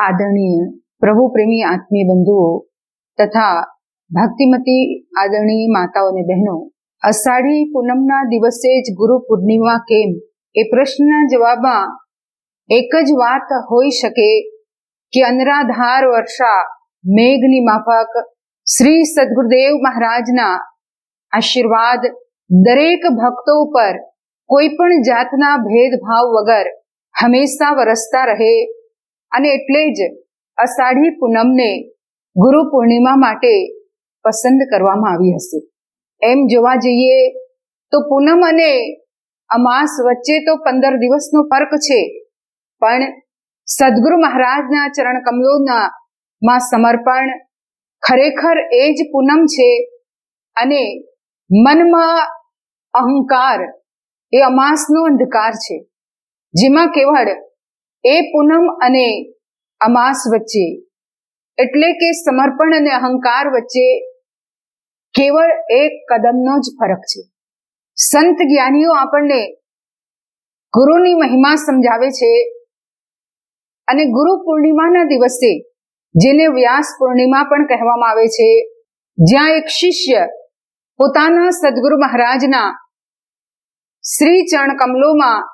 આદરણીય પ્રભુ પ્રેમી આત્મીય બંધુઓ તથા ભક્તિમતી આદરણીય માતાઓ અને બહેનો, અષાઢી પૂનમના દિવસે જ ગુરુ પૂર્ણિમા કેમ? એ પ્રશ્નના જવાબમાં એક જ વાત હોઈ શકે કે અનરાધાર વર્ષા મેઘની માફક શ્રી સદગુરુદેવ મહારાજના આશીર્વાદ દરેક ભક્તો ઉપર કોઈ પણ જાતના ભેદભાવ વગર હંમેશા વરસતા રહે અને એટલે જ અષાઢી પૂનમને ગુરુ પૂર્ણિમા માટે પસંદ કરવામાં આવી હશે. એમ જોવા જઈએ તો પૂનમ અને અમાસ વચ્ચે તો પંદર દિવસનો ફરક છે, પણ સદગુરુ મહારાજના ચરણ કમલોના માં સમર્પણ ખરેખર એ જ પૂનમ છે અને મનમાં અહંકાર એ અમાસનો અંધકાર છે. જેમાં કેવળ એ પૂનમ અને અમાસ વચ્ચે. એટલે કે સમર્પણ અને અહંકાર વચ્ચે કેવળ એક કદમનો જ ફરક છે. સંત જ્ઞાનીઓ આપણને ગુરુની મહિમા સમજાવે છે અને ગુરુ પૂર્ણિમાના દિવસે જેને વ્યાસ પૂર્ણિમા પણ કહેવામાં આવે છે, જ્યાં એક શિષ્ય પોતાના સદગુરુ મહારાજના શ્રી ચરણ કમલોમાં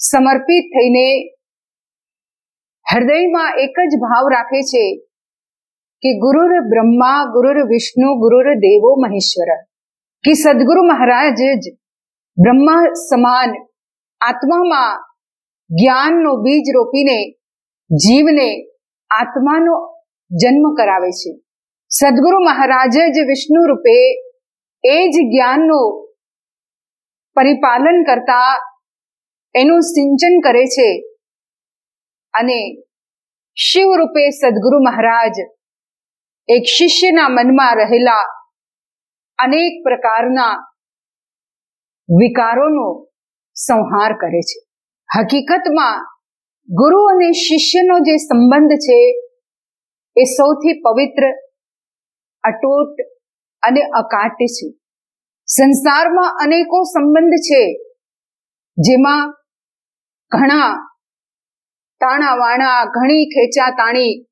સમર્પિત થઈને હૃદયમાં એક જ ભાવ રાખે છે કે ગુરુર બ્રહ્મા, ગુરુર વિષ્ણુ, ગુરુર દેવો, મહેશ્વર. કે સદગુરુ મહારાજ જ બ્રહ્મા સમાન આત્મામાં જ્ઞાનનો બીજ રોપીને જીવને આત્માનો જન્મ કરાવે છે. સદગુરુ મહારાજ જ વિષ્ણુ રૂપે એ જ જ્ઞાનનું પરિપાલન કરતા એનું સિંચન કરે છે. અને શિવ રૂપે સદગુરુ મહારાજ એક શિષ્યના મનમાં રહેલા અનેક પ્રકારના વિકારોનો સંહાર કરે છે. હકીકતમાં ગુરુ અને શિષ્યનો જે સંબંધ છે એ સૌથી પવિત્ર, અટૂટ અને અકાટ્ય છે. સંસારમાં અનેકો સંબંધ છે જેમાં ઘણા તાણા વાણા, ઘણી ખેંચા તાણી.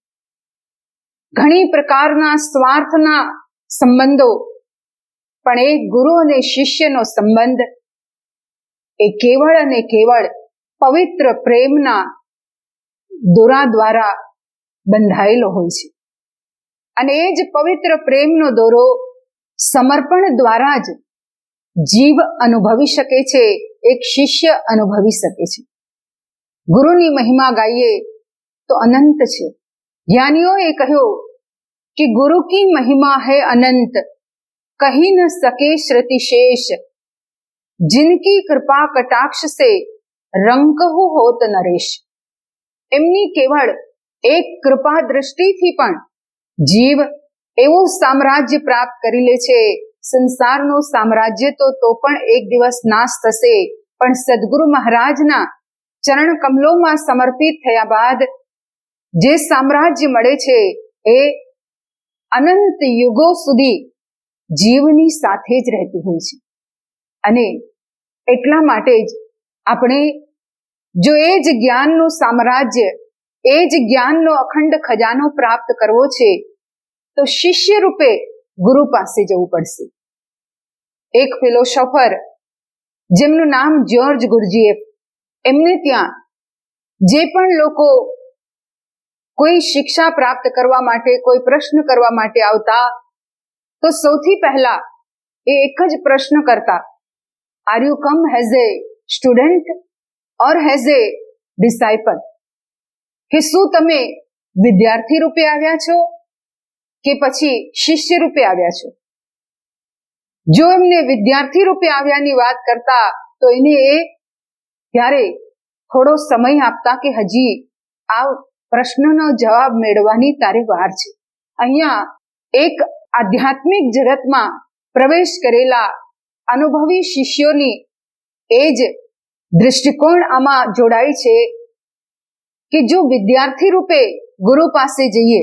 ઘણી પ્રકારના સ્વાર્થના સંબંધો. પણ એ ગુરુ અને શિષ્યનો સંબંધ એ કેવળ અને કેવળ પવિત્ર પ્રેમના દોરા દ્વારા બંધાયેલો હોય છે. અને એ જ પવિત્ર પ્રેમનો દોરો સમર્પણ દ્વારા જ જીવ અનુભવી શકે છે, એક શિષ્ય અનુભવી શકે છે. ગુરુની મહિમા ગાઈએ તો અનંત છે. જ્ઞાનીઓએ કહ્યું કે ગુરુ કી મહિમા હૈ અનંત, કહી ન સકે શ્રુતિ શેષ. જિનકી કૃપા કટાક્ષ સે રંકહુ હોત નરેશ. એમની કેવળ એક કૃપા દ્રષ્ટિથી પણ જીવ એવું સામ્રાજ્ય પ્રાપ્ત કરી લે છે. સંસારનું સામ્રાજ્ય તો તો પણ એક દિવસ નાશ થશે, પણ સદગુરુ મહારાજના ચરણ કમલોમાં સમર્પિત થયા બાદ જે સામ્રાજ્ય મળે છે, એ અનંત યુગો સુધી જીવની સાથે જ રહેતું હોય છે. અને એટલા માટે જ આપણે જો એ જ જ્ઞાનનું સામ્રાજ્ય, એ જ જ્ઞાનનો અખંડ ખજાનો પ્રાપ્ત કરવો છે, તો શિષ્ય રૂપે ગુરુ પાસે જવું પડશે. એક ફિલોસોફર જેમનું નામ જ્યોર્જ ગુરજીએફ એમને ત્યાં જે પણ લોકો કોઈ શિક્ષા પ્રાપ્ત કરવા માટે, કોઈ પ્રશ્ન કરવા માટે આવતા, તો સૌથી પહેલા એ એક જ પ્રશ્ન કરતા are you come has a student or has a disciple કે શું તમે વિદ્યાર્થી રૂપે આવ્યા છો કે પછી શિષ્ય રૂપે આવ્યા છો? જો એમને વિદ્યાર્થી રૂપે આવ્યાની વાત કરતા, તો એને એ ત્યારે થોડો સમય આપતા કે હજી આ પ્રશ્નનો જવાબ મેળવવાની તારે વાર છે. અહીંયા એક આધ્યાત્મિક જગતમાં પ્રવેશ કરેલા અનુભવી શિષ્યોની એ જ દૃષ્ટિકોણ આમાં જોડાય છે કે જો વિદ્યાર્થી રૂપે ગુરુ પાસે જઈએ,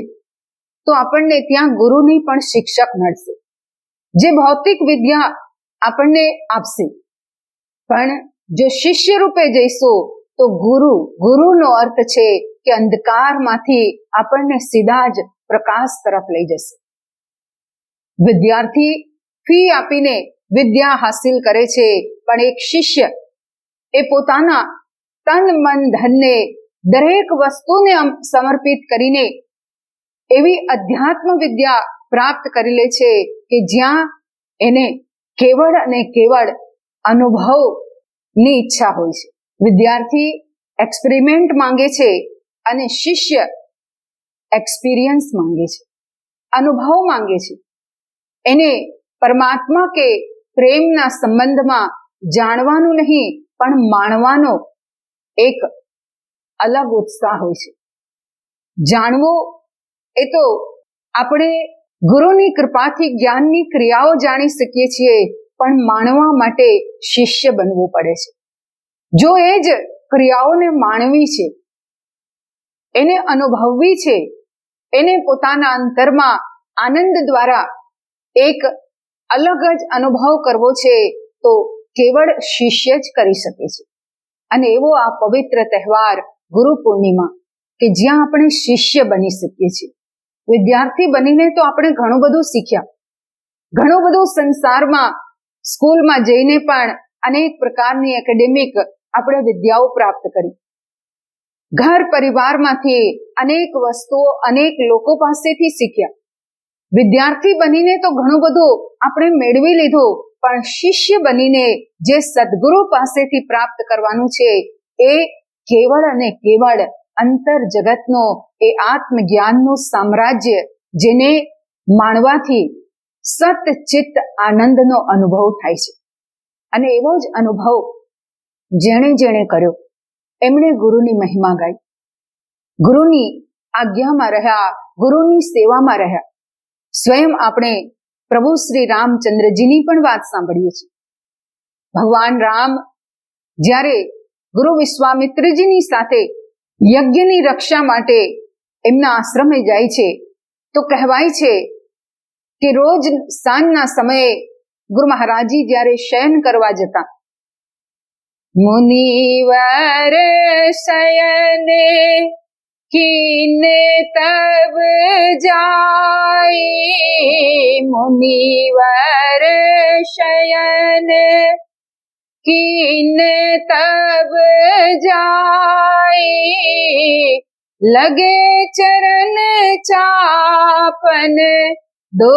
તો આપણને ત્યાં ગુરુની પણ શિક્ષક મળશે. જે ભૌતિક વિદ્યા આપણને આપશે. પણ જો શિષ્ય રૂપે જઈશું, તો ગુરુ, ગુરુનો અર્થ છે કે અંધકારમાંથી આપણને સીધા જ પ્રકાશ તરફ લઈ જશે. વિદ્યાર્થી ફી આપીને વિદ્યા હાસિલ કરે છે, પણ એક શિષ્ય એ પોતાના તન, મન, ધનને દરેક વસ્તુને સમર્પિત કરીને એવી અધ્યાત્મ વિદ્યા પ્રાપ્ત કરી લે છે કે જ્યાં એને કેવળ અને કેવળ અનુભવની ઈચ્છા હોય છે. વિદ્યાર્થી એક્સપેરિમેન્ટ માંગે છે અને શિષ્ય એક્સપિરિયન્સ માંગે છે. અનુભવ માંગે છે. એને પરમાત્મા કે પ્રેમના સંબંધમાં જાણવાનું નહીં, પણ માણવાનો એક અલગ ઉત્સાહ હોય છે. જાણવું એ તો આપણે ગુરુની કૃપાથી જ્ઞાનની ક્રિયાઓ જાણી શકીએ છીએ પણ માણવા માટે શિષ્ય બનવું પડે છે. જો એ જ ક્રિયાઓને માણવી છે, એને અનુભવવી છે, એને પોતાના અંતરમાં આનંદ દ્વારા એક અલગ જ અનુભવ કરવો છે, તો કેવળ શિષ્ય જ કરી શકે છે. અને એવો આ પવિત્ર તહેવાર ગુરુ પૂર્ણિમા કે જ્યાં આપણે શિષ્ય બની શકીએ છીએ. વિદ્યાર્થી બનીને તો આપણે ઘણું બધું શીખ્યા. ઘણું બધું સંસારમાં સ્કૂલમાં જઈને પણ અનેક પ્રકારની એકેડેમિક આપણે વિદ્યાઓ પ્રાપ્ત કરી. ઘર પરિવારમાંથી અનેક વસ્તુઓ અનેક લોકો પાસેથી શીખ્યા. વિદ્યાર્થી બનીને તો ઘણું બધું આપણે મેળવી લીધું, પણ શિષ્ય બનીને જે સદગુરુ પાસેથી પ્રાપ્ત કરવાનું છે, એ કેવળ અને કેવળ અંતર જગતનો, એ આત્મજ્ઞાનનું સામ્રાજ્ય જેને માણવાથી સત ચિત્ત આનંદનો અનુભવ થાય છે. અને એવો જ અનુભવ જેણે જેણે કર્યો, એમણે ગુરુની મહિમા ગાઈ. ગુરુની આજ્ઞામાં રહ્યા, ગુરુની સેવામાં રહ્યા. સ્વયં આપણે પ્રભુ શ્રી રામચંદ્રજીની પણ વાત સાંભળીએ છીએ. ભગવાન રામ જ્યારે ગુરુ વિશ્વામિત્રજીની સાથે યજ્ઞની રક્ષા માટે એમના આશ્રમે જાય છે, તો કહેવાય છે કે રોજ સાંજના સમયે ગુરુ મહારાજી જ્યારે શયન કરવા જતા, મુનિવર શયને કિને તબ જાય, મુનિવર શયન કિન તબ જાય, લગે ચરણ ચાપન दो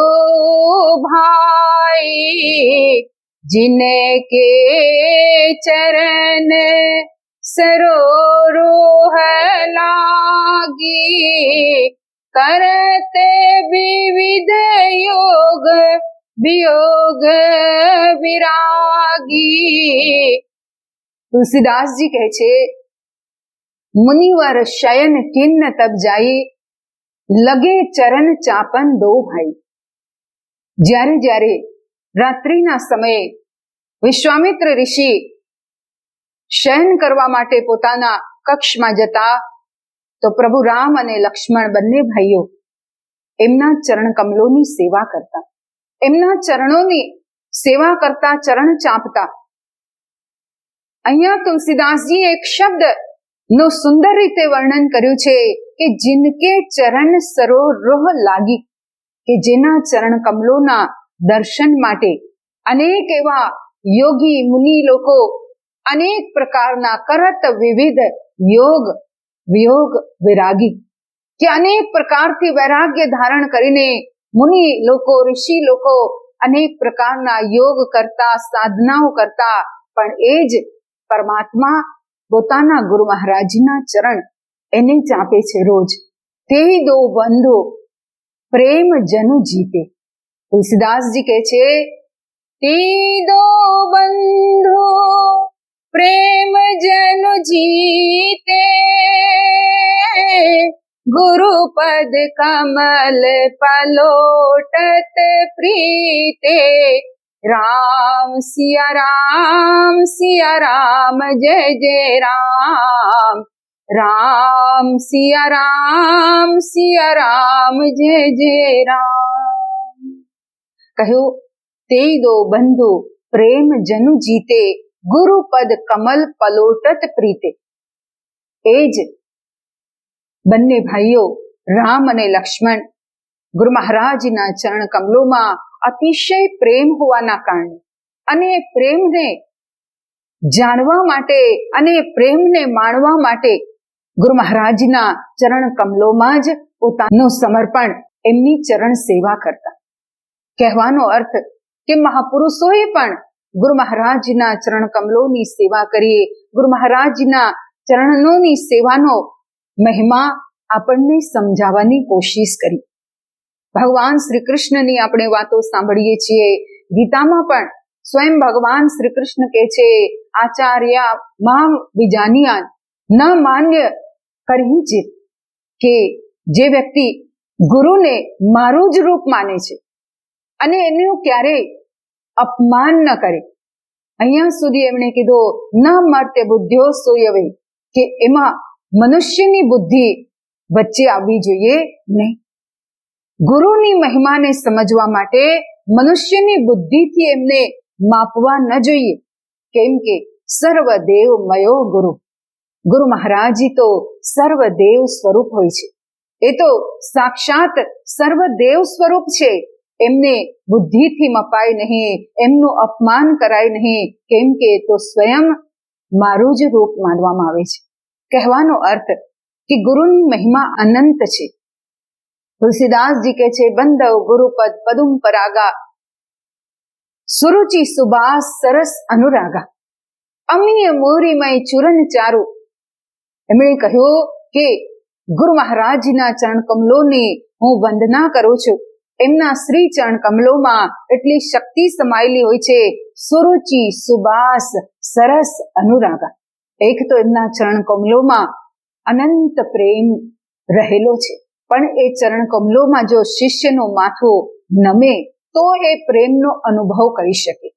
भाई जिनके चरण सरोरोह लागी करते विविध योग वियोग વિરાગી તુલસીદાસજી કહે છે મુનિવર શયન કિન્ન તબ જાય લગે ચરણ ચાપન દો ભાઈ જ્યારે જ્યારે રાત્રિના સમયે વિશ્વામિત્ર ઋષિ શયન કરવા માટે પોતાના કક્ષમાં જતા, તો પ્રભુ રામ અને લક્ષ્મણ બંને ભાઈઓ એમના ચરણ કમલોની સેવા કરતા. એમના ચરણોની સેવા કરતા, ચરણ ચાંપતા. અહીંયા તુલસીદાસજી એક શબ્દનું સુંદર રીતે વર્ણન કર્યું છે કે, જિનકે ચરણ સરો રોહ લાગી. કે જેના ચરણ કમલોના દર્શન માટે અનેક એવા યોગી મુનિ લોકો અનેક પ્રકારના કરત વિવિધ યોગ, વિયોગ વિરાગી કે અનેક પ્રકારથી વૈરાગ્ય ધારણ કરીને મુનિ લોકો, ઋષિ લોકો અનેક પ્રકારના યોગ કરતા, સાધનાઓ કરતા, પણ એ જ પરમાત્મા પોતાના ગુરુ મહારાજના ચરણ એને જ આપે છે રોજ. તેવી દો બંધો પ્રેમ જનુ જીતે. તુલસીદાસજી કહે છે, તીદો બંધો પ્રેમ જનુ જીતે. ગુરુપદ કમલ પલોટત પ્રીતે. રામ સિયા રામ સિયા રામ, જય જય રામ. રામ સિયા રામ સિયા રામ, જય જય રામ. કહ્યું, તે દો બંધુ પ્રેમ જનુ જીતે ગુરુ પદ કમલ પલોટત પ્રીતે. એ જ બંને ભાઈઓ, રામ અને લક્ષ્મણ, ગુરુ મહારાજના ચરણ કમલોમાં અતિશય પ્રેમ હોવાના કારણે અને પ્રેમને જાણવા માટે અને પ્રેમને માણવા માટે ગુરુ મહારાજના ચરણ કમલોમાં જ પોતાનું સમર્પણ, એમની ચરણ સેવા કરતા. કહેવાનો અર્થ કે મહાપુરુષોએ પણ ગુરુ મહારાજના ચરણ કમલોની સેવા કરીએ. ગુરુ મહારાજના ચરણોની સેવાનો મહિમા આપણને સમજાવવાની કોશિશ કરી. ભગવાન શ્રી કૃષ્ણની આપણે વાતો સાંભળીએ છીએ. ગીતામાં પણ સ્વયં ભગવાન શ્રી કૃષ્ણ કહે છે, આચાર્યમાં વિજાનિયાન ન માન્ય કરી છે કે જે વ્યક્તિ ગુરુને મારું જ રૂપ માને છે અને એનું ક્યારેય અપમાન ન કરે. અહીંયા સુધી એમણે કીધું, ન મર્તે બુદ્ધિઓ સોયવે કે એમાં મનુષ્યની બુદ્ધિ વચ્ચે આવવી જોઈએ નહીં. ગુરુની મહિમાને સમજવા માટે મનુષ્યની બુદ્ધિથી એમને માપવા ન જોઈએ. કેમ કે સર્વદેવ મયો ગુરુ. ગુરુ મહારાજી તો સર્વદેવ સ્વરૂપ હોય છે. એ તો સાક્ષાત સર્વદેવ સ્વરૂપ છે. એમને બુદ્ધિથી મપાય નહીં, એમનું અપમાન કરાય નહીં, કેમ કે તો સ્વયં મારું જ રૂપ માનવામાં આવે છે. કહેવાનો અર્થ કે ગુરુની મહિમા અનંત છે. તુલસીદાસજી કે છે, બંધવ ગુરુપદ પદુમ પરાગા, સુરુચિ સુભાષ સરસ અનુરાગા. અમીય મોરીમય ચૂરન ચારુ એમણે કહ્યું કે, ગુરુ મહારાજના ચરણ કમલોની હું વંદના કરું છું. એમના શ્રી ચરણ કમલોમાં એટલી શક્તિ સમાયેલી હોય છે. સુરુચિ, સુબાસ, સરસ અનુરાગા. એક તો એમના ચરણ કમલોમાં અનંત પ્રેમ રહેલો છે. પણ એ ચરણ કમલોમાં જો શિષ્યનું માથું નમે, તો એ પ્રેમનો અનુભવ કરી શકે.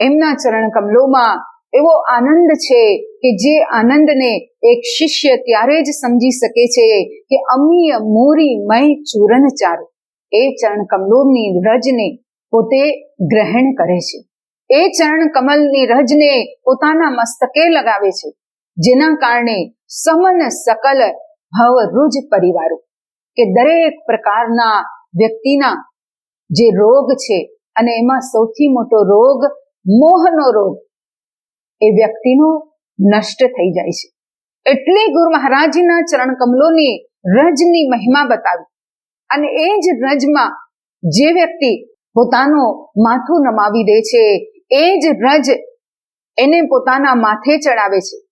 એમના ચરણ કમલોમાં એવો આનંદ છે કે જે આનંદને એક શિષ્ય ત્યારે જ સમજી શકે છે કે અમીય મોરી મય ચૂરન ચારુ. એ ચરણ કમલોની રજને પોતે ગ્રહણ કરે છે. એ ચરણ કમલની રજને પોતાના મસ્તકે લગાવે છે, જેના કારણે સમન સકલ ભવ રૂજ પરિવારો. કે દરેક પ્રકારના વ્યક્તિના જે રોગ છે અને એમાં સૌથી મોટો રોગ મોહનો રોગ એ વ્યક્તિનો નષ્ટ થઈ જાય છે. એટલે ગુરુ મહારાજના ચરણ કમલોની રજની મહિમા બતાવી. અને એ જ રજમાં જે વ્યક્તિ પોતાનું માથું નમાવી દે છે, એ જ રજ એને પોતાના માથે ચડાવે છે.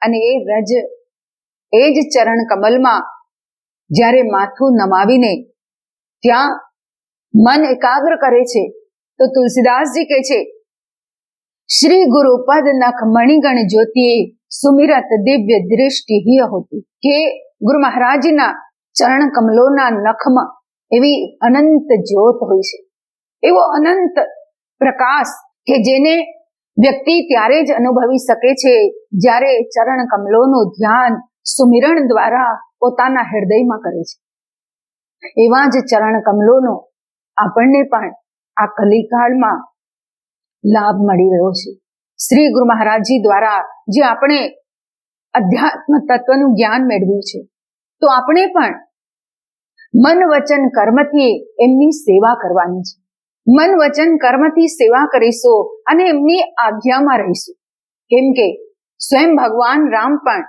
અને એ રજ, એ જ ચરણ કમલમાં જ્યારે માથું નમાવીને ત્યાં મન એકાગ્ર કરે છે, તો તુલસીદાસજી કહે છે શ્રી ગુરુપદ નખ મણિગણ જ્યોતિ સુમિરત દિવ્ય દૃષ્ટિ હિય હોતી. કે ગુરુ મહારાજના ચરણ કમલોના નખમાં એવી અનંત જ્યોત હોય છે. એવો અનંત પ્રકાશ કે જેને વ્યક્તિ ત્યારે જ અનુભવી શકે છે જ્યારે ચરણ કમલોનું ધ્યાન સુમિરણ દ્વારા પોતાના હૃદયમાં કરે છે. એવા જ ચરણ કમલોનો આપણને પણ આ કલિકાળમાં લાભ મળી રહ્યો છે. શ્રી ગુરુ મહારાજજી દ્વારા જે આપણે અધ્યાત્મ તત્વનું જ્ઞાન મેળવ્યું છે, તો આપણે પણ મન વચન કર્મથી એમની સેવા કરવાની છે. મન વચન કર્મથી સેવા કરીશું અને એમની આજ્ઞામાં રહીશું. કેમ કે સ્વયં ભગવાન રામ પણ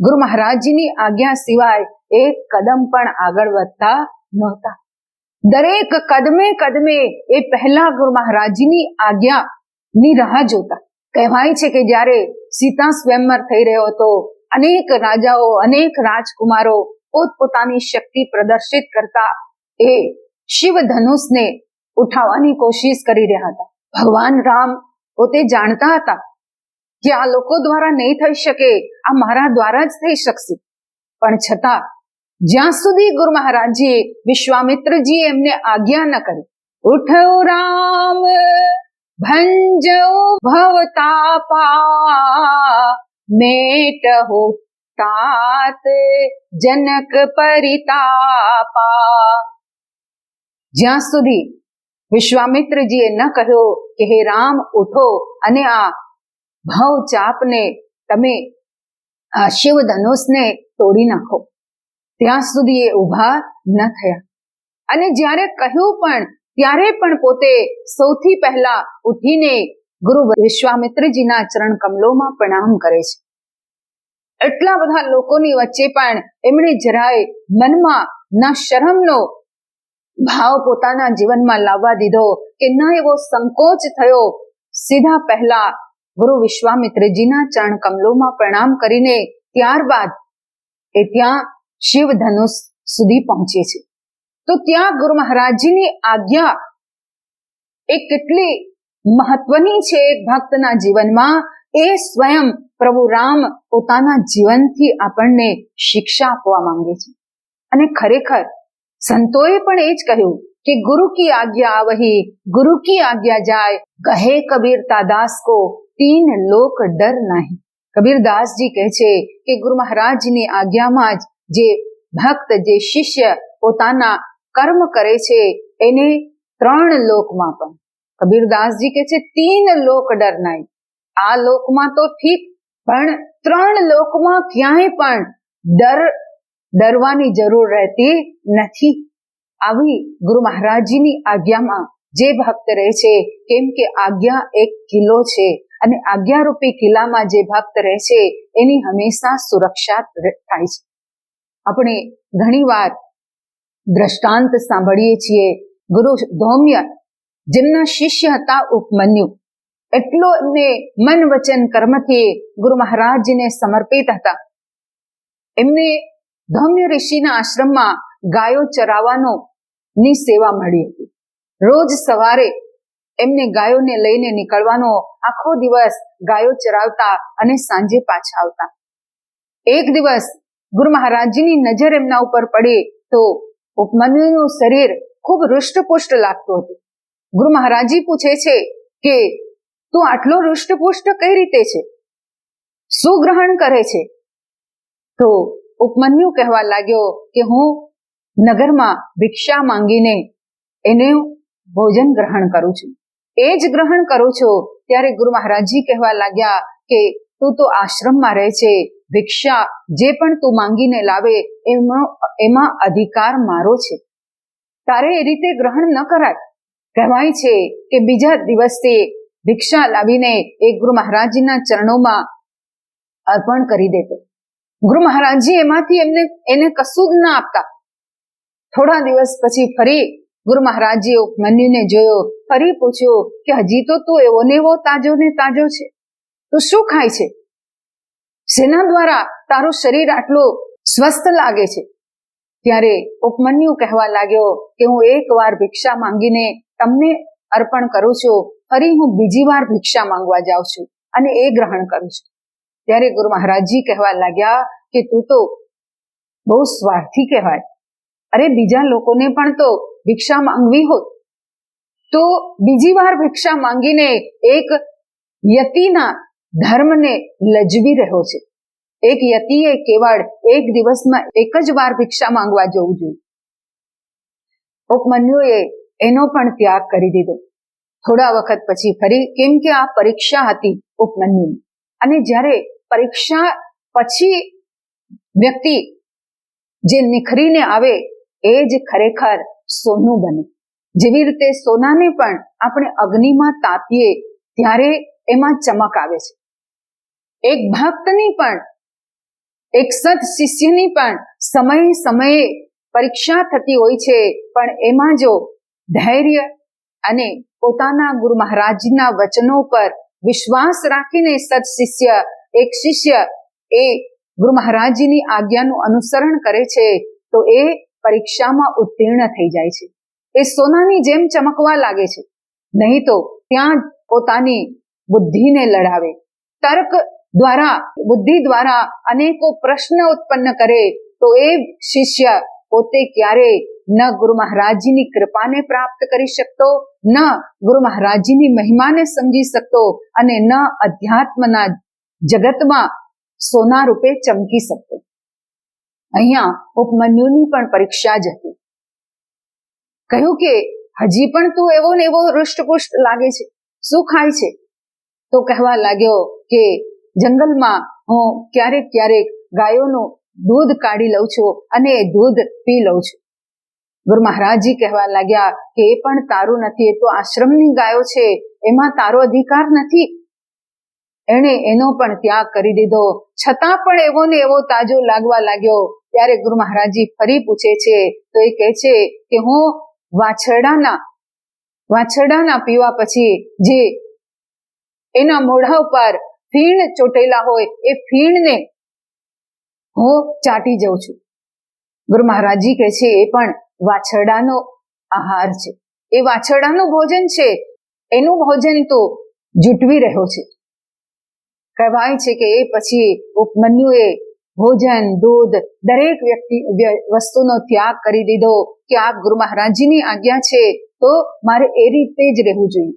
ગુરુ મહારાજજીની આજ્ઞા સિવાય એક કદમ પણ આગળ વધતા નહોતા. દરેક કદમે કદમે એ પહેલા ગુરુ મહારાજની આજ્ઞા ની રાહ જોતા. કહેવાય છે કે જ્યારે સીતા સ્વયંવર થઈ રહ્યો હતો, અનેક રાજાઓ, અનેક રાજકુમારો પોતપોતાની શક્તિ પ્રદર્શિત કરતા એ શિવ ધનુષને ઉઠાવવાની કોશિશ કરી રહ્યા હતા. ભગવાન રામ પોતે જાણતા હતા કે આ લોકો દ્વારા નહીં થઈ શકે, આ મારા દ્વારા જ થઈ શકશે. પણ છતાં જ્યાં સુધી ગુરુ મહારાજે વિશ્વામિત્રજી એમને આજ્ઞા ન કરી, ઉઠો રામ, ભંજો ભવતાપા મેટ હો તાત જનક પરિતાપા. જ્યાં સુધી વિશ્વામિત્રજીએ ન કહ્યો કે હે રામ, ઉઠો અને આ ભવ ચાપને તમે, આ શિવ ધનુષને તોડી નાખો. ત્યાં સુધી એ ઊભા ન થયા. અને જ્યારે કહ્યું પણ, ત્યારે પણ પોતે સૌથી પહેલા ઉઠીને ગુરુ વિશ્વામિત્રજીના ચરણ કમલોમાં પ્રણામ કરે છે. એટલા બધા લોકોની વચ્ચે પણ એમણે જરાય મનમાં ના શરમનો ભાવ પોતાના જીવનમાં લાવવા દીધો કે ન એવો સંકોચ થયો. સીધા પહેલા ગુરુ વિશ્વામિત્રજીના ચરણ કમલોમાં પ્રણામ કરીને ત્યારબાદ એ ત્યાં શિવ ધનુષ સુધી પહોંચે છે. તો ત્યાં ગુરુ મહારાજજીની આજ્ઞા એ કેટલી મહત્વની છે ભક્તના જીવનમાં? એ સ્વયં પ્રભુ રામ પોતાના જીવનથી આપણને શિક્ષા આપવા માંગે છે. અને ખરેખર સંતોએ પણ એ જ કહ્યું કે ગુરુ કી આજ્ઞા આવહી, ગુરુ કી આજ્ઞા જાય, કહે કબીરતા દાસ કો, તીન લોક ડર નહીં. કબીરદાસજી કહે છે કે ગુરુ મહારાજની આજ્ઞામાં જ જે ભક્ત, જે શિષ્ય પોતાના કર્મ કરે છે, એને ત્રણ લોકમાં પણ. કબીરદાસજી કે છે, તીન લોક ડરનાય આ લોકમાં તો ઠીક, પણ ત્રણ લોકમાં ક્યાંય પણ ડર, ડરવાની જરૂર રહેતી નથી. આવી ગુરુ મહારાજજીની આજ્ઞામાં જે ભક્ત રહે છે, કેમ કે આજ્ઞા એક કિલ્લો છે અને આજ્ઞારૂપી કિલ્લામાં જે ભક્ત રહે છે, એની હંમેશા સુરક્ષા થાય છે. આપણે ઘણીવાર દ્રષ્ટાંત સાંભળીએ છીએ. ગુરુ ધૌમ્ય જેમના શિષ્ય હતા ઉપમન્યુ. એટલો એમને મન વચન કર્મથી ગુરુ મહારાજને સમર્પિત હતા. એમને ધૌમ્ય ઋષિના આશ્રમમાં ગાયો ચરાવવાનો ની સેવા મળી હતી. રોજ સવારે એમને ગાયોને લઈને નીકળવાનો આખો દિવસ ગાયો ચરાવતા અને સાંજે પાછા આવતા. એક દિવસ ગુરુ મહારાજજીની નજર એમના ઉપર પડે તો ઉપમન્યુનું શરીર ખૂબ હૃષ્ટપુષ્ટ લાગતું હતું. ગુરુ મહારાજજી પૂછે છે કે, તું આટલો હૃષ્ટપુષ્ટ કઈ રીતે છે? શું ગ્રહણ કરે છે? તો ઉપમન્યુ કહેવા લાગ્યો કે, હું નગરમાં ભિક્ષા માંગીને એને ભોજન ગ્રહણ કરું છું. એ જ ગ્રહણ કરું છું? ત્યારે ગુરુ મહારાજજી કહેવા લાગ્યા કે, તું તો આશ્રમમાં રહે છે ભિક્ષા જે પણ તું માંગીને લાવે, એમાં એમાં અધિકાર મારો છે. તારે એ રીતે ગ્રહણ ન કરાય. કહેવાય છે કે બીજા દિવસે ભિક્ષા લાવીને એ ગુરુ મહારાજના ચરણોમાં અર્પણ કરી દેતો. ગુરુ મહારાજજી એમાંથી એમને, એને કશું જ ના આપતા. થોડા દિવસ પછી ફરી ગુરુ મહારાજજીએ ઉપમન્યુને જોયો, ફરી પૂછ્યો કે હજી તો તું એવો ને એવો તાજો ને તાજો છે. તું શું ખાય છે? સેના દ્વારા તારું શરીર આટલું સ્વસ્થ લાગે છે? ત્યારે ઉપમન્યુ કહેવા લાગ્યો કે હું એક વાર ભિક્ષા માંગીને તમને અર્પણ કરું છું, ફરી હું બીજી વાર ભિક્ષા માંગવા જાઉં છું અને એ ગ્રહણ કરું છું. ત્યારે ગુરુ મહારાજજી કહેવા લાગ્યા કે તું તો બહુ સ્વાર્થી કહેવાય. અરે બીજા લોકોને પણ તો ભિક્ષા માંગવી હોત. તો બીજી વાર ભિક્ષા માંગીને એક યતિના ધર્મને લજવી રહ્યો છે. એક યતિએ કેવળ એક દિવસમાં એક જ વાર ભિક્ષા માંગવા જવું જોઈએ. ઉપમન્યુએ એનો પણ ત્યાગ કરી દીધો. થોડા વખત પછી ફરી કેમ કે આ પરીક્ષા હતી ઉપમન્યુની. અને જ્યારે પરીક્ષા પછી વ્યક્તિ જે નિખરીને આવે એ જ ખરેખર સોનું બને. જેવી રીતે સોનાને પણ આપણે અગ્નિમાં તાપીએ ત્યારે એમાં ચમક આવે છે. એક ભક્તની પણ, એક સત શિષ્યની પણ સમયે સમયે પરીક્ષા થતી હોય છે. પણ એમાં જો ધૈર્ય અને પોતાના ગુરુ મહારાજના વચનો પર વિશ્વાસ રાખીને સત શિષ્ય, એક શિષ્ય એ ગુરુ મહારાજની આજ્ઞાનું અનુસરણ કરે છે, તો એ પરીક્ષામાં ઉત્તીર્ણ થઈ જાય છે. એ સોનાની જેમ ચમકવા લાગે છે. નહીં તો ત્યાં પોતાની બુદ્ધિને લડાવે. તર્ક દ્વારા, બુદ્ધિ દ્વારા અનેકો પ્રશ્ન ઉત્પન્ન કરે, તો એ શિષ્ય પોતે ક્યારે ન ગુરુ મહારાજની કૃપાને પ્રાપ્ત કરી શકતો, ન ગુરુ મહારાજની મહિમાને સમજી શકતો અને ન અધ્યાત્મના જગતમાં સોના રૂપે ચમકી શકતો. અહીંયા ઉપમન્યુની પણ પરીક્ષા જ હતી. કહ્યું કે હજી પણ તું એવો ને એવો હૃષ્ટપુષ્ટ લાગે છે. શું ખાય છે? તો કહેવા લાગ્યો કે જંગલમાં હું ક્યારેક ક્યારેક ગાયોનું દૂધ કાઢી લઉં છું અને દૂધ પી લઉં છું. ગુરુ મહારાજજી કહેવા લાગ્યા કે એ પણ તારું નથી, એ તો આશ્રમની ગાયો છે, એમાં તારો અધિકાર નથી. એણે એનો પણ ત્યાગ કરી દીધો. છતાં પણ એવો ને એવો તાજો લાગવા લાગ્યો. ત્યારે ગુરુ મહારાજજી ફરી પૂછે છે, તો એ કહે છે કે હું વાછરડાના વાછરડાના પીવા પછી જે એના મોઢા ઉપર ફીણ ચોટેલા હોય એ ફીણને હું ચાટી જઉં છું. ગુરુ મહારાજજી કહે છે, એ પણ વાછરડાનો આહાર છે. એ વાછરડાનું ભોજન છે, એનું ભોજન તો જૂટવી રહ્યો છે. કહેવાય છે કે એ પછી ઉપમન્યુએ ભોજન, દૂધ, દરેક વ્યક્તિ વસ્તુનો ત્યાગ કરી દીધો કે આ ગુરુ મહારાજજીની આજ્ઞા છે, તો મારે એ રીતે જ રહેવું જોઈએ.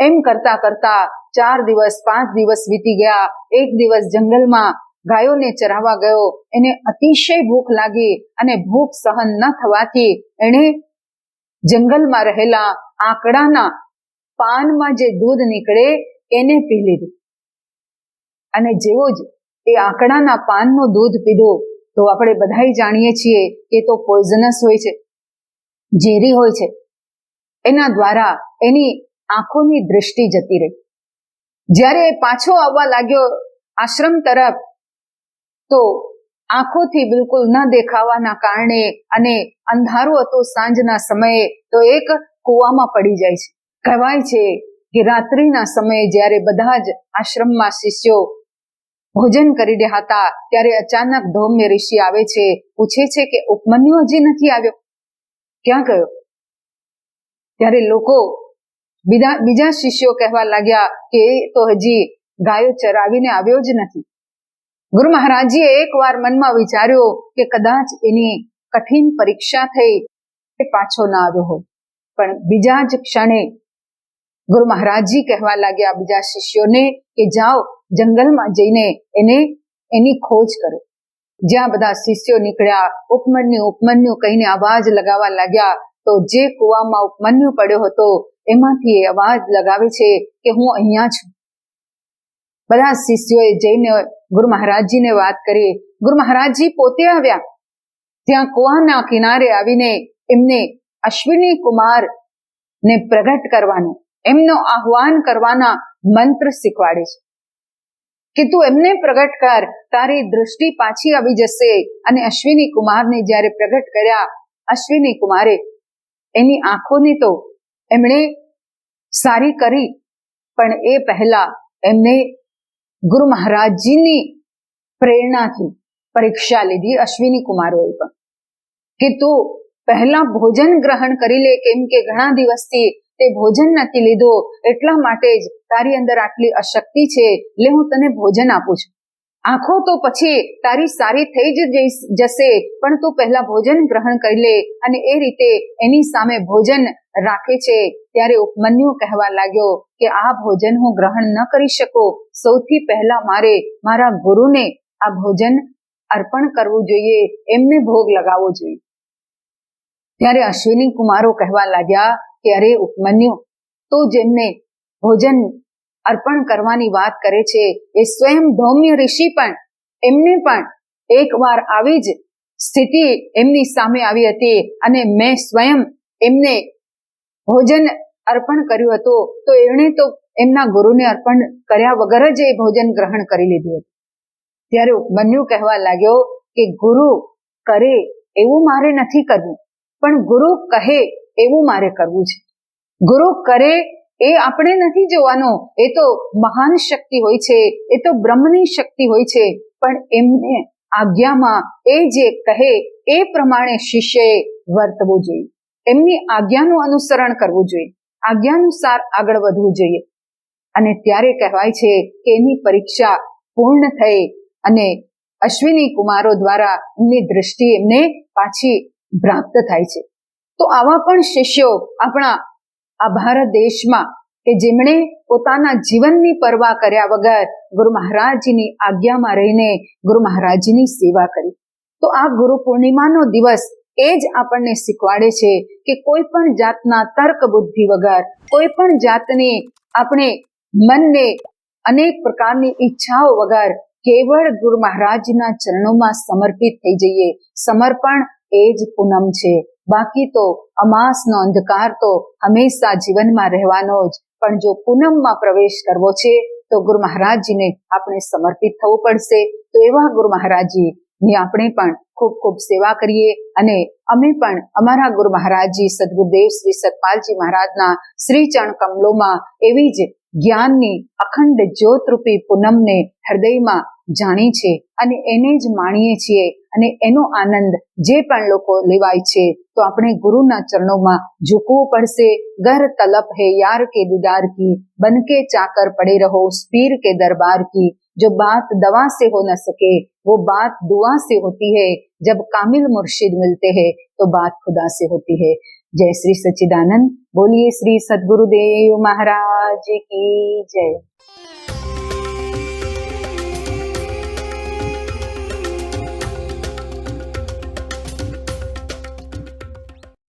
એમ કરતા કરતા ચાર દિવસ, પાંચ દિવસ વીતી ગયા. એક દિવસ જંગલમાં ગાયોને ચરાવવા ગયો. એને અતિશય ભૂખ લાગી અને ભૂખ સહન ન થવાથી એણે જંગલમાં રહેલા આંકડાના પાનમાં જે દૂધ નીકળે એને પી લીધું. અને જેવો જ એ આંકડાના પાનનું દૂધ પીધું, તો આપણે બધાય જાણીએ છીએ કે તો પોઈઝનસ હોય છે, ઝેરી હોય છે. એના દ્વારા એની આંખોની દૃષ્ટિ જતી રહી. જ્યારે પાછો આવવા લાગ્યો આશ્રમ તરફ, તો આંખોથી બિલકુલ ન દેખાવાના કારણે અને અંધારું હતું સાંજના સમયે, તો એક કુવામાં પડી જાય છે. કહેવાય છે કે રાત્રિના સમયે જ્યારે બધા જ આશ્રમમાં શિષ્યો ભોજન કરી રહ્યા હતા, ત્યારે અચાનક ધૌમ્ય ઋષિ આવે છે, પૂછે છે કે ઉપમન્યુ હજી નથી આવ્યો? ક્યાં ગયો? ત્યારે લોકો બીજા બીજા શિષ્યો કહેવા લાગ્યા કે એ તો હજી ગાયો ચરાવીને આવ્યો જ નથી. ગુરુ મહારાજજીએ એકવાર મનમાં વિચાર્યો કે કદાચ એની કઠિન પરીક્ષા થઈ એ પાછો ના આવ્યો હોય. પણ બીજા જ ક્ષણે ગુરુ મહારાજજી કહેવા લાગ્યા બીજા શિષ્યોને કે જાઓ જંગલમાં જઈને એને એની ખોજ કરો. જ્યાં બધા શિષ્યો નીકળ્યા, ઉપમન્યુ ઉપમન્યુ કહીને અવાજ લગાવવા લાગ્યા, તો જે કુવામાં ઉપમન્યુ પડ્યો હતો એમાંથી અવાજ લગાવે છે કે હું અહીંયા છું. બધા શિષ્યોએ જઈને ગુરુ મહારાજજીને વાત કરી. ગુરુ મહારાજજી પોતે આવ્યા. ત્યાં કુવાના કિનારે આવીને એમને અશ્વિની કુમાર ને પ્રગટ કરવાનું, એમનો આહવાન કરવાના મંત્ર શીખવાડે છે. કે તું એમને પ્રગટ કર, તારી દૃષ્ટિ પાછી આવી જશે. અને અશ્વિની કુમારને જ્યારે પ્રગટ કર્યા, અશ્વિની કુમારે એની આંખોને તો એમણે સારી કરી, પણ એ પહેલા એમને ગુરુ મહારાજજીની પ્રેરણાથી પરીક્ષા લીધી અશ્વિની કુમારોએ પણ. કે તું પહેલા ભોજન ગ્રહણ કરી લે, કેમ કે ઘણા દિવસથી તે ભોજન નથી લીધું, એટલા માટે જ તારી અંદર આટલી અશક્તિ છે એટલે હું તને ભોજન આપું છું. આંખો તો પછી તારી સારી થઈ જ જશે, પણ તું પહેલા ભોજન ગ્રહણ કરી લે અને એ રીતે એની સામે ભોજન રાખે છે. ત્યારે ઉપમન્યુ કહેવા લાગ્યો કે આ ભોજન હું ગ્રહણ ન કરી શકું. સૌથી પહેલા મારે મારા ગુરુને આ ભોજન અર્પણ કરવું જોઈએ, એમને ભોગ લગાવવો જોઈએ. ત્યારે અશ્વિની કુમારો કહેવા લાગ્યા કે અરે ઉપમન્યુ, તો જેમને ભોજન અર્પણ કરવાની વાત કરે છે. એ સ્વયં ધૌમ્ય ઋષિ પણ એમને પણ એકવાર આવી જ સ્થિતિ એમની સામે આવી હતી અને મેં સ્વયં એમને ભોજન અર્પણ કર્યું હતું. તો એણે તો એમના ગુરુને અર્પણ કર્યા વગર જ એ ભોજન ગ્રહણ કરી લીધું હતું. ત્યારે ઉપમન્યુ કહેવા લાગ્યો કે, ગુરુ કરે એવું મારે નથી કરવું, પણ ગુરુ કહે એવું મારે કરવું છે. ગુરુ કરે એ આપણે નથી જોવાનો. એ તો મહાન શક્તિ હોય છે. એ તો બ્રહ્મની શક્તિ હોય છે. પણ એમને આજ્ઞામાં એ જે કહે એ પ્રમાણે શિષ્યએ વર્તવું જોઈએ. એમની આજ્ઞાનું અનુસરણ કરવું જોઈએ. આજ્ઞાનુસાર આગળ વધવું જોઈએ. અને ત્યારે કહેવાય છે કે એની પરીક્ષા પૂર્ણ થઈ અને અશ્વિની કુમારો દ્વારા એમની દ્રષ્ટિ એમને પાછી પ્રાપ્ત થાય છે. તો આવા પણ શિષ્યો આપણા આ ભારત દેશમાં કે જેમણે પોતાના જીવનની પરવા કર્યા વગર ગુરુ મહારાજની આજ્ઞામાં રહીને ગુરુ મહારાજની સેવા કરી. તો આ ગુરુ પૂર્ણિમાનો દિવસ એ જ આપણને શીખવાડે છે કે કોઈ પણ જાતના તર્ક બુદ્ધિ વગર, કોઈ પણ જાતની આપણે મનને અનેક પ્રકારની ઈચ્છાઓ વગર કેવળ ગુરુ મહારાજના ચરણોમાં સમર્પિત થઈ જઈએ. સમર્પણ એ જ પૂનમ છે. બાકી તો અમાસનો અંધકાર તો હંમેશા જીવનમાં રહેવાનો જ. પણ જો પૂનમમાં પ્રવેશ કરવો છે, તો ગુરુ મહારાજજીને આપણે સમર્પિત થવું પડશે. તો એવા ગુરુ મહારાજજી, ની આપણે પણ ખૂબ ખૂબ સેવા કરીએ અને અમે પણ અમારા ગુરુ મહારાજજી સદગુરુદેવ શ્રી સતપાલજી મહારાજના શ્રી ચરણ કમલોમાં એવી જ જ્ઞાનની અખંડ જ્યોતરૂપી પૂનમને હૃદયમાં જાણી છે અને એને જ માણીએ છીએ અને એનો આનંદ જે પણ લોકો લેવાય છે તો આપણે ગુરુના ચરણોમાં ઝૂકવું પડશે ઘર તલપ હે યાર કે દીદાર કી બન के चाकर पड़े रहो पीर के दरबार की जो बात दवा से हो न सके वो बात दुआ से होती है जब कामिल मुर्शिद मिलते हैं तो बात खुदा से होती है जय श्री सच्चिदानंद बोलिए श्री सदगुरुदेव महाराज की जय